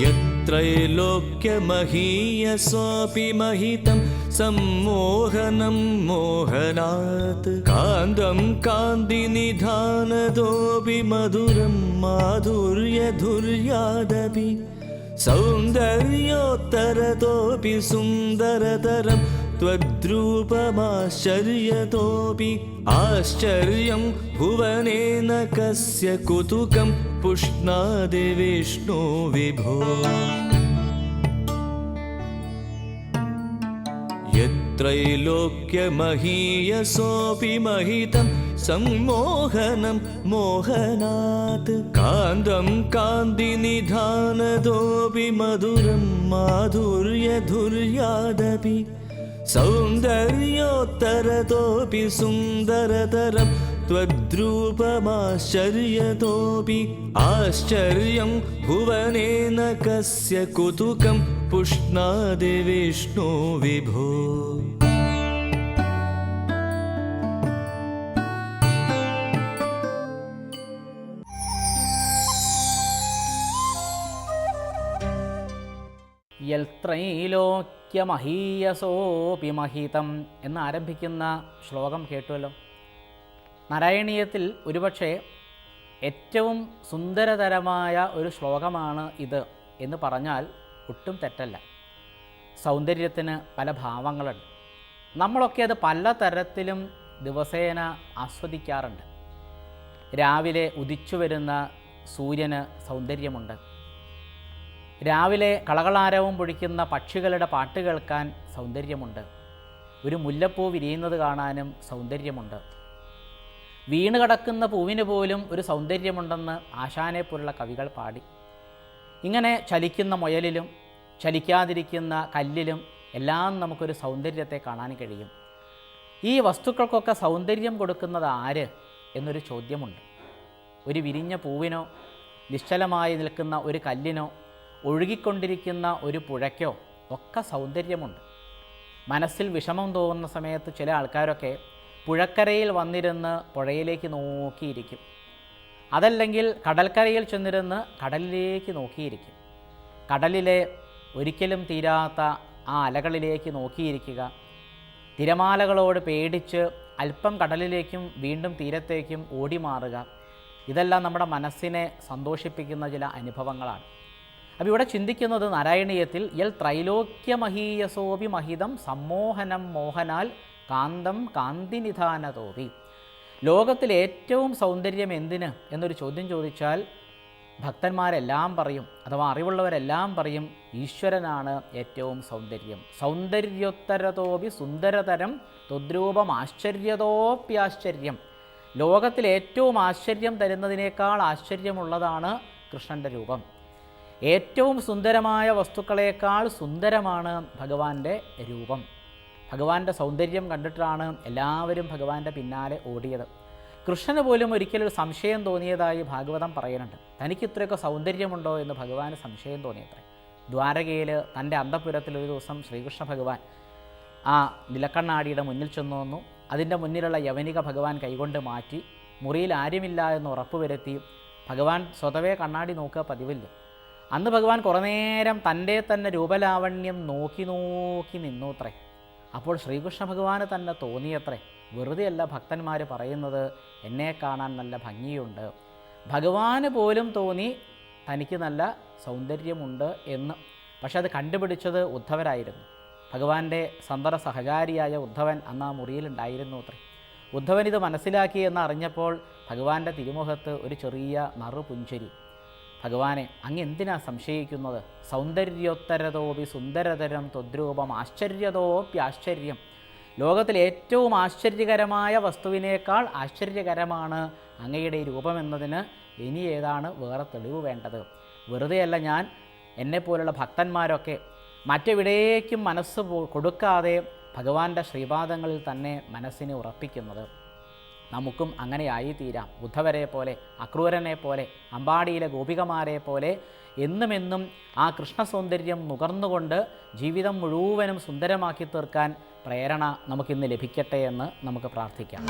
यत्रैलोक्यमहीयसोऽपि महितं सम्मोहनं मोहनात्। कान्तं कान्तिनिधानदोऽपि मधुरं माधुर्यधुर्यादपि। सौन्दर्योत्तरतोऽपि सुन्दरतरं त्वद्रूपमाश्चर्यतोऽपि आश्चर्यं भुवनेन कस्य कुतुकं पुष्णादि विष्णु विभो। यत्रैलोक्यमहीयसोऽपि महितं सम्मोहनं मोहनात्। कान्तं कान्तिनिधानदोऽपि मधुरं माधुर्यधुर्यादपि सौन्दर्योत्तरतोऽपि सुन्दरतरं त्वद्रूपमाश्चर्यतोऽपि आश्चर्यं भुवनेन कस्य कुतुकं पुष्णादि विष्णु विभो യൽത്രൈലോക്യമഹീയസോപി മഹിതം എന്ന് ആരംഭിക്കുന്ന ശ്ലോകം കേട്ടുവല്ലോ. നാരായണീയത്തിൽ ഒരുപക്ഷെ ഏറ്റവും സുന്ദരതരമായ ഒരു ശ്ലോകമാണ് ഇത് എന്ന് പറഞ്ഞാൽ ഒട്ടും തെറ്റല്ല. സൗന്ദര്യത്തിന് പല ഭാവങ്ങളുണ്ട്. നമ്മളൊക്കെ അത് പല തരത്തിലും ദിവസേന ആസ്വദിക്കാറുണ്ട്. രാവിലെ ഉദിച്ചു വരുന്ന സൂര്യന് സൗന്ദര്യമുണ്ട്. രാവിലെ കളകളാരവും പൊഴിക്കുന്ന പക്ഷികളുടെ പാട്ട് കേൾക്കാൻ സൗന്ദര്യമുണ്ട്. ഒരു മുല്ലപ്പൂ വിരിയുന്നത് കാണാനും സൗന്ദര്യമുണ്ട്. വീണ് കിടക്കുന്ന പൂവിന് പോലും ഒരു സൗന്ദര്യമുണ്ടെന്ന് ആശാനെ പോലുള്ള കവികൾ പാടി. ഇങ്ങനെ ചലിക്കുന്ന മുയലിലും ചലിക്കാതിരിക്കുന്ന കല്ലിലും എല്ലാം നമുക്കൊരു സൗന്ദര്യത്തെ കാണാൻ കഴിയും. ഈ വസ്തുക്കൾക്കൊക്കെ സൗന്ദര്യം കൊടുക്കുന്നത് ആര് എന്നൊരു ചോദ്യമുണ്ട്. ഒരു വിരിഞ്ഞ പൂവിനോ നിശ്ചലമായി നിൽക്കുന്ന ഒരു കല്ലിനോ ഒഴുകിക്കൊണ്ടിരിക്കുന്ന ഒരു പുഴയ്ക്കോ ഒക്കെ സൗന്ദര്യമുണ്ട്. മനസ്സിൽ വിഷമം തോന്നുന്ന സമയത്ത് ചില ആൾക്കാരൊക്കെ പുഴക്കരയിൽ വന്നിരുന്ന് പുഴയിലേക്ക് നോക്കിയിരിക്കും. അതല്ലെങ്കിൽ കടൽക്കരയിൽ ചെന്നിരുന്ന് കടലിലേക്ക് നോക്കിയിരിക്കും. കടലിലെ ഒരിക്കലും തീരാത്ത ആ അലകളിലേക്ക് നോക്കിയിരിക്കുക. തിരമാലകളോട് പേടിച്ച് അല്പം കടലിലേക്കും വീണ്ടും തീരത്തേക്കും ഓടി മാറുക ഇതെല്ലാം നമ്മുടെ മനസ്സിനെ സന്തോഷിപ്പിക്കുന്ന ചില അനുഭവങ്ങളാണ്. അപ്പോൾ ഇവിടെ ചിന്തിക്കുന്നത് നാരായണീയത്തിൽ യൽ ത്രൈലോക്യമഹീയസോപി മഹിതം സമ്മോഹനം മോഹനാൽ കാന്തം കാന്തിനിധാനതോപി ലോകത്തിൽ ഏറ്റവും സൗന്ദര്യം എന്തിന് എന്നൊരു ചോദ്യം ചോദിച്ചാൽ ഭക്തന്മാരെല്ലാം പറയും അഥവാ അറിവുള്ളവരെല്ലാം പറയും ഈശ്വരനാണ് ഏറ്റവും സൗന്ദര്യം. സൗന്ദര്യോത്തരതോപി സുന്ദരതരം തുദ്രൂപം ആശ്ചര്യതോപ്യാശ്ചര്യം. ലോകത്തിൽ ഏറ്റവും ആശ്ചര്യം തരുന്നതിനേക്കാൾ ആശ്ചര്യമുള്ളതാണ് കൃഷ്ണന്റെ രൂപം. ഏറ്റവും സുന്ദരമായ വസ്തുക്കളേക്കാൾ സുന്ദരമാണ് ഭഗവാന്റെ രൂപം. ഭഗവാന്റെ സൗന്ദര്യം കണ്ടിട്ടാണ് എല്ലാവരും ഭഗവാന്റെ പിന്നാലെ ഓടിയത്. കൃഷ്ണന് പോലും ഒരിക്കലും ഒരു സംശയം തോന്നിയതായി ഭാഗവതം പറയുന്നുണ്ട്. തനിക്ക് ഇത്രയൊക്കെ സൗന്ദര്യമുണ്ടോ എന്ന് ഭഗവാന് സംശയം തോന്നിയത്രേ. ദ്വാരകയിൽ തന്റെ അന്തപുരത്തിൽ ഒരു ദിവസം ശ്രീകൃഷ്ണ ഭഗവാൻ ആ നിലക്കണ്ണാടിയുടെ മുന്നിൽ ചെന്നു വന്നു അതിന്റെ മുന്നിലുള്ള യവനിക ഭഗവാൻ കൈകൊണ്ട് മാറ്റി മുറിയിൽ ആരുമില്ല എന്ന് ഉറപ്പുവരുത്തി. ഭഗവാൻ സ്വതവേ കണ്ണാടി നോക്കുക പതിവില്ല. അന്ന് ഭഗവാൻ കുറേ നേരം തന്റെ തന്നെ രൂപലാവണ്യം നോക്കി നോക്കി നിന്നൂത്രേ. അപ്പോൾ ശ്രീകൃഷ്ണ ഭഗവാന് തന്നെ തോന്നിയത്രേ. വെറുതെയല്ല ഭക്തന്മാർ പറയുന്നത് എന്നെ കാണാൻ നല്ല ഭംഗിയുണ്ട്. ഭഗവാന് പോലും തോന്നി തനിക്ക് നല്ല സൗന്ദര്യമുണ്ട് എന്ന്. പക്ഷെ അത് കണ്ടുപിടിച്ചത് ഉദ്ധവരായിരുന്നു. ഭഗവാന്റെ സന്തത സഹചാരിയായ ഉദ്ധവൻ അന്ന് ആ മുറിയിലുണ്ടായിരുന്നു അത്രേ ഉദ്ധവൻ ഇത് മനസ്സിലാക്കി എന്ന് അറിഞ്ഞപ്പോൾ ഭഗവാന്റെ തിരുമുഖത്ത് ഒരു ചെറിയ നറുപുഞ്ചരി ഭഗവാനെ അങ്ങ് എന്തിനാ സംശയിക്കുന്നത്? സൗന്ദര്യോത്തരതോപി സുന്ദരതരം തൊദ്രൂപം ആശ്ചര്യതോപ്യാശ്ചര്യം ലോകത്തിലെ ഏറ്റവും ആശ്ചര്യകരമായ വസ്തുവിനേക്കാൾ ആശ്ചര്യകരമാണ് അങ്ങയുടെ ഈ രൂപമെന്നതിന് ഇനി ഏതാണ് വേറെ തെളിവ് വേണ്ടത്? വെറുതെയല്ല ഞാൻ എന്നെപ്പോലുള്ള ഭക്തന്മാരൊക്കെ മറ്റെവിടേക്കും മനസ്സ് കൊടുക്കാതെ ഭഗവാന്റെ ശ്രീപാദങ്ങളിൽ തന്നെ മനസ്സിനെ ഉറപ്പിക്കുന്നത്. നമുക്കും അങ്ങനെയായി തീരാം ബുദ്ധവരെ പോലെ അക്രൂരനെ പോലെ അമ്പാടിയിലെ ഗോപികമാരെ പോലെ എന്നുമെന്നും ആ കൃഷ്ണസൗന്ദര്യം നുകർന്നുകൊണ്ട് ജീവിതം മുഴുവനും സുന്ദരമാക്കി തീർക്കാൻ പ്രേരണ നമുക്കിന്ന് ലഭിക്കട്ടെ എന്ന് നമുക്ക് പ്രാർത്ഥിക്കാം.